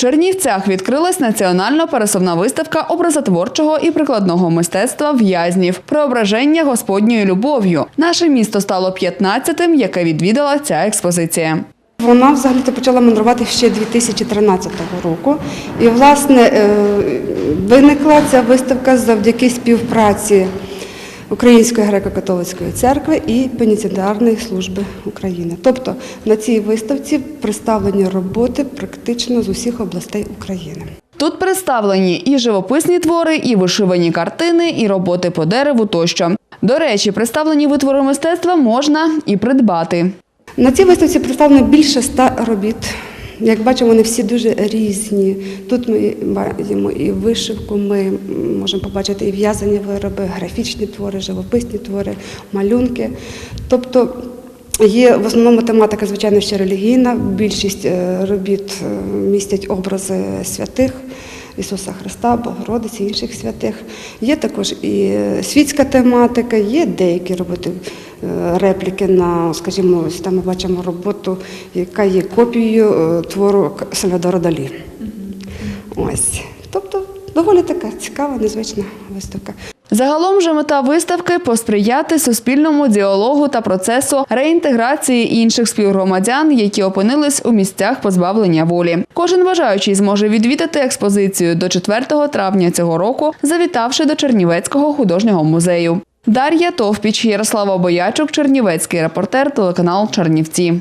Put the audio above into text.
Чернівцях відкрилась національна пересувна виставка образотворчого і прикладного мистецтва в'язнів преображення Господньою любов'ю. Наше місто стало 15-тим, яке відвідала ця експозиція. Вона взагалі почала мандрувати ще 2013 року. І, власне, е, виникла ця виставка завдяки співпраці Української греко-католицької церкви і Пеніцидіарної служби України. Тобто на цій виставці представлені роботи практично з усіх областей України. Тут представлені і живописні твори, і вишивані картини, і роботи по дереву тощо. До речі, представлені витвори мистецтва можна і придбати. На цій виставці представлено більше ста робіт. Як бачимо, вони всі дуже різні. Тут ми бачимо і вишивку, ми можемо побачити і в'язані вироби, графічні твори, живописні твори, малюнки. Тобто є в основному тематика, звичайно, ще релігійна. Більшість е, робіт е, містять образи святих. Ісуса Христа, Богородиці, інших святих. Є також і е, світська тематика, є деякі роботи, репліки на, скажімо, ось там ми бачимо роботу, яка є копією е, твору Сальвадора Далі. Ось. Тобто доволі така цікава, незвична виставка. Загалом же мета виставки посприяти суспільному діалогу та процесу реінтеграції інших співгромадян, які опинились у місцях позбавлення волі. Кожен бажаючий зможе відвідати експозицію до 4 травня цього року, завітавши до Чернівецького художнього музею. Дар'я Товпіч, Ярослава Боячук, Чернівецький репортер, телеканал Чернівці.